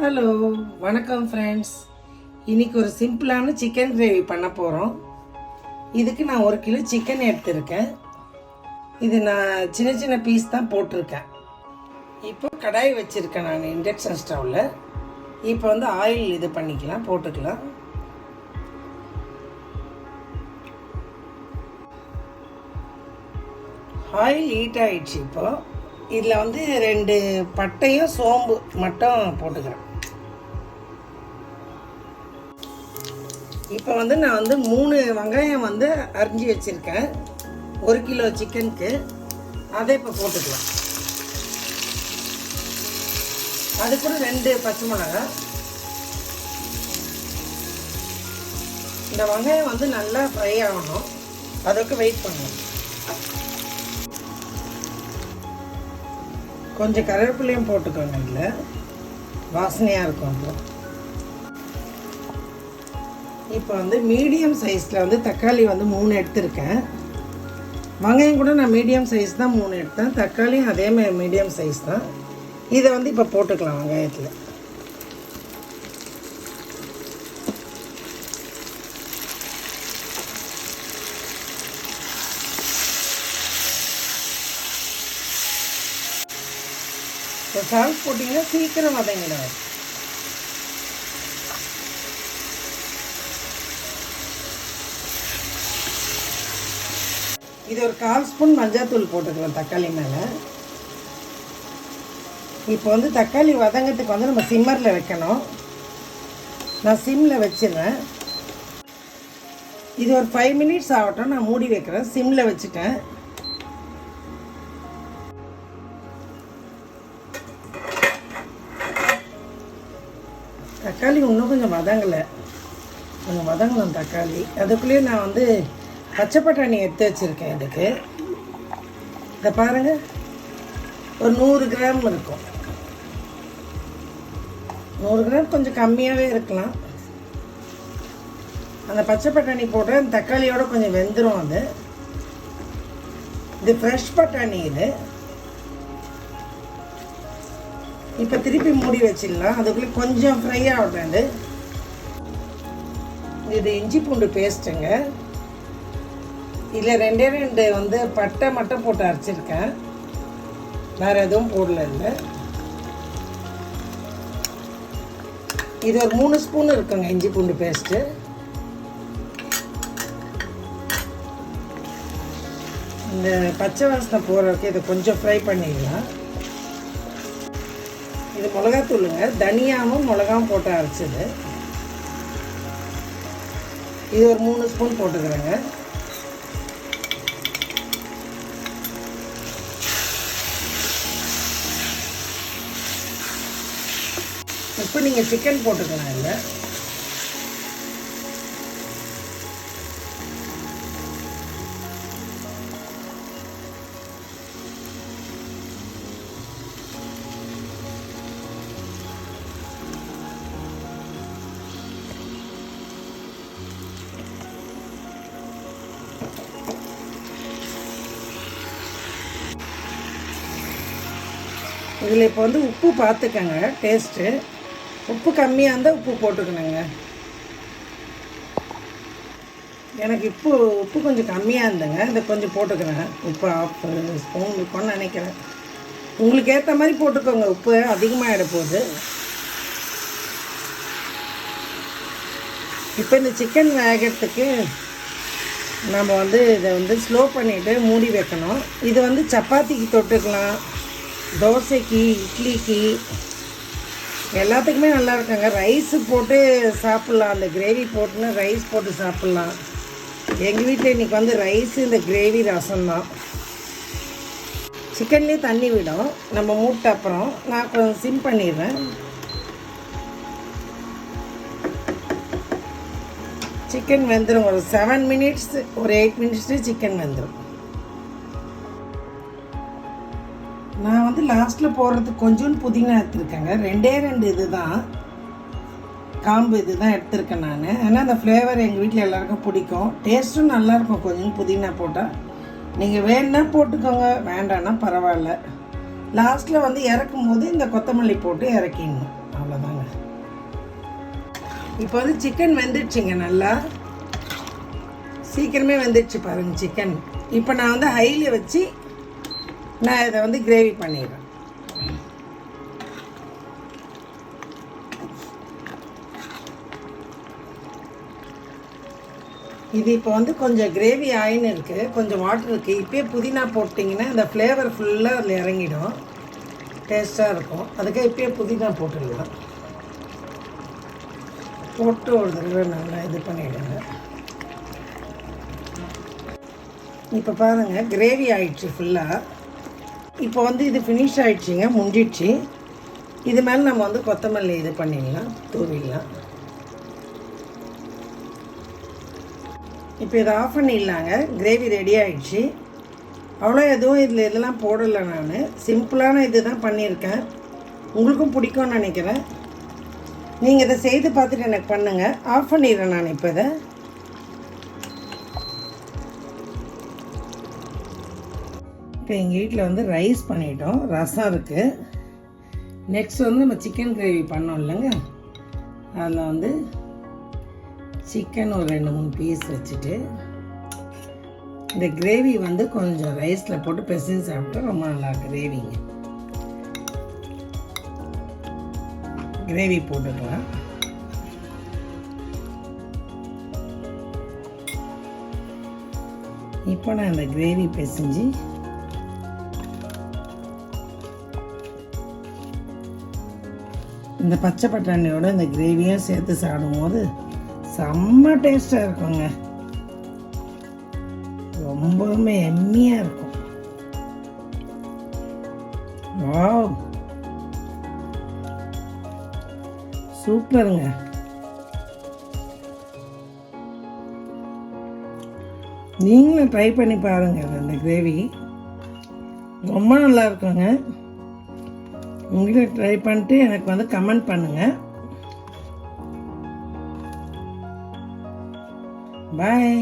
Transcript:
Hello வணக்கம் friends இன்றைக்கி ஒரு சிம்பிளான சிக்கன் கிரேவி பண்ண போகிறோம் இதுக்கு நான் ஒரு கிலோ சிக்கன் எடுத்திருக்கேன். இது நான் சின்ன சின்ன பீஸ் தான் போட்டிருக்கேன். இப்போ கடாய் வச்சுருக்கேன் நான் இண்டக்ஷன் ஸ்டவ்வில் இப்போ வந்து ஆயில் இது பண்ணிக்கலாம் போட்டுக்கலாம். ஆயில் ஹீட் ஆயிடுச்சு இப்போது இதில் வந்து ரெண்டு பட்டையும் சோம்பு மட்டும் போட்டுக்கிறேன். இப்போ வந்து நான் வந்து மூணு வெங்காயம் வந்து அரிஞ்சு வச்சுருக்கேன். ஒரு கிலோ சிக்கனுக்கு. அதை இப்போ போட்டுக்கலாம். அது கூட ரெண்டு பச்சை மிளகாய் இந்த வெங்காயம் வந்து நல்லா ஃப்ரை ஆகணும். அதுக்கு வெயிட் பண்ணணும். கொஞ்சம் கருவேப்பிலையும் போட்டுக்கோங்க இல்லை வாசனையாக இருக்கும் அப்புறம் இப்போ வந்து மீடியம் சைஸில் வந்து தக்காளி வந்து மூணு எடுத்திருக்கேன். வெங்காயம் கூட நான் மீடியம் சைஸ் தான் மூணு எடுத்தேன். தக்காளியும் அதே மாதிரி மீடியம் சைஸ் தான். இதை வந்து இப்போ போட்டுக்கலாம் வெங்காயத்தில். இப்போ சால்ட் போட்டிங்கன்னா சீக்கிரம் வதங்கிடும். இது ஒரு கால் ஸ்பூன் மஞ்சாத்தூள் போட்டுக்கலாம் தக்காளி மேலே. இப்போ வந்து தக்காளி வதங்கிறதுக்கு வந்து நம்ம சிம்மரில் வைக்கணும். நான் சிம்மில் வச்சிடுறேன். இது ஒரு ஃபைவ் மினிட்ஸ் ஆகட்டும் நான் மூடி வைக்கிறேன். சிம்மில் வச்சுட்டேன். தக்காளி இன்னும் கொஞ்சம் வதங்கலை. கொஞ்சம் வதங்கணும் தக்காளி. அதுக்குள்ளேயே நான் வந்து பச்சை பட்டாணி எடுத்து வச்சுருக்கேன் இதுக்கு. இதை பாருங்கள் ஒரு நூறு கிராம் இருக்கும். நூறு கிராம் கொஞ்சம் கம்மியாகவே இருக்கலாம். அந்த பச்சை பட்டாணி போடுறேன் அந்த தக்காளியோட கொஞ்சம் வெந்துடும் அது. இது ஃப்ரெஷ் பட்டாணி இது. இப்போ திருப்பி மூடி வச்சிடலாம். அதுக்குள்ளே கொஞ்சம் ஃப்ரை ஆகட்டும் இது இது இஞ்சி பூண்டு பேஸ்ட்டுங்க இதில் ரெண்டே ரெண்டு வந்து பட்டை மட்டும் போட்டு அரைச்சிருக்கேன். வேறு எதுவும் போடல இல்லை இது ஒரு மூணு ஸ்பூன் இருக்குங்க இஞ்சி பூண்டு பேஸ்ட்டு இந்த பச்சை வாசனை போகிறதுக்கு இதை கொஞ்சம் ஃப்ரை பண்ணிடலாம். இது மிளகாத்தூளுங்க தனியாவும் மிளகாவும் போட்டு அரைச்சிது. இது ஒரு மூணு ஸ்பூன் போட்டுக்கிறேங்க. இப்போ நீங்கள் சிக்கன் போட்டுக்கலாம் இல்லை இதில் இப்போ வந்து உப்பு பார்த்துக்கங்க டேஸ்ட்டு உப்பு கம்மியாக இருந்தால் உப்பு போட்டுக்கணுங்க. எனக்கு இப்போ உப்பு கொஞ்சம் கம்மியாக இருந்தேங்க. இதை கொஞ்சம் போட்டுக்கிறேன். உப்பு ஆஃப் ஸ்பூன் இருக்கும்னு நினைக்கிறேன். உங்களுக்கு ஏற்ற மாதிரி போட்டுக்கோங்க. உப்பு அதிகமாகிட போகுது. இப்போ இந்த சிக்கன் வேகிறதுக்கு நம்ம வந்து இதை வந்து ஸ்லோ பண்ணிவிட்டு மூடி வைக்கணும். இது வந்து சப்பாத்திக்கு தொட்டுக்கலாம். தோசைக்கு இட்லிக்கு. எல்லாத்துக்குமே நல்லா இருக்காங்க. ரைஸு போட்டு சாப்பிட்லாம். அந்த கிரேவி போட்டுன்னு ரைஸ் போட்டு சாப்பிட்லாம். எங்கள் வீட்டில் இன்றைக்கி வந்து ரைஸு இந்த கிரேவி ரசம் தான் சிக்கன்லேயே தண்ணி விடும். நம்ம மூட்டை அப்புறம் நான் கொஞ்சம் சிம் பண்ணிடுறேன். சிக்கன் வெந்துடும் ஒரு செவன் மினிட்ஸ் ஒரு எயிட் மினிட்ஸு சிக்கன் வெந்துடும் நான் வந்து லாஸ்ட்டில் போடுறதுக்கு கொஞ்சோண்டு புதினா எடுத்துருக்கேங்க. ரெண்டே ரெண்டு இது தான் காம்பு இது தான் எடுத்திருக்கேன் நான். ஏன்னா அந்த ஃப்ளேவர் எங்கள் வீட்டில் எல்லாருக்கும் பிடிக்கும். டேஸ்ட்டும் நல்லாயிருக்கும் கொஞ்சம் புதினா போட்டால் நீங்கள் வேணுன்னா போட்டுக்கோங்க. வேண்டான்னா பரவாயில்ல. லாஸ்ட்டில் வந்து இறக்கும் போது இந்த கொத்தமல்லி போட்டு இறக்கிடணும். அவ்வளோதாங்க இப்போ வந்து சிக்கன் வெந்துடுச்சிங்க நல்லா. சீக்கிரமே வெந்துடுச்சு பாருங்கள் சிக்கன் இப்போ நான் வந்து ஹையில் வச்சு நான் இதை வந்து கிரேவி பண்ணிடுறேன். இது இப்போ வந்து கொஞ்சம் கிரேவி ஆயின்னு இருக்குது கொஞ்சம் வாட்டர் இருக்குது இப்போயே புதினா போட்டிங்கன்னா இந்த ஃப்ளேவர் ஃபுல்லாக அதில் இறங்கிடும். டேஸ்ட்டாக இருக்கும். அதுக்காக இப்போயே புதினா போட்டுடலாம். போட்டு ஒரு தடவை நல்லா இது பண்ணிவிடுங்க இப்போ பாருங்கள் கிரேவி ஆயிடுச்சு ஃபுல்லாக இப்போ வந்து இது ஃபினிஷ் ஆகிடுச்சிங்க முண்டிடுச்சு. இது மேலே நம்ம வந்து கொத்தமல்லி இது பண்ணிடலாம் தூவிடலாம். இப்போ இதை ஆஃப் பண்ணிடலாங்க. கிரேவி ரெடி ஆகிடுச்சி அவ்வளோ எதுவும் இதில் இதெல்லாம் போடலை நான். சிம்பிளான இது தான் பண்ணியிருக்கேன். உங்களுக்கும் பிடிக்கும்னு நினைக்கிறேன். நீங்கள் இதை செய்து பார்த்துட்டு எனக்கு பண்ணுங்கள் ஆஃப் பண்ணிடுறேன் நான் இப்போ இதை. இப்போ எங்கள் வீட்டில் வந்து ரைஸ் பண்ணிட்டோம். ரசம் இருக்குது நெக்ஸ்ட் வந்து நம்ம சிக்கன் கிரேவி பண்ணோம் இல்லைங்க. அதில் வந்து சிக்கன் ஒரு ரெண்டு மூணு பீஸ் வச்சுட்டு இந்த கிரேவி வந்து கொஞ்சம் ரைஸில் போட்டு பெசஞ்சு சாப்பிட்டா ரொம்ப நல்லா கிரேவிங்க கிரேவி போட்டுக்கலாம். இப்போ நான் இந்த கிரேவி பிசைஞ்சு இந்த பச்சை பட்டாணியோட இந்த கிரேவியும் சேர்த்து சாப்பிடும்போது செம்ம டேஸ்டாக இருக்குங்க. ரொம்பவுமே எம்மியாக இருக்கும். வாவ் சூப்பருங்க நீங்களும் ட்ரை பண்ணி பாருங்கள் இந்த கிரேவி ரொம்ப நல்லா இருக்குங்க. உங்களும் ட்ரை பண்ணிட்டு எனக்கு வந்து கமெண்ட் பண்ணுங்கள் பாய்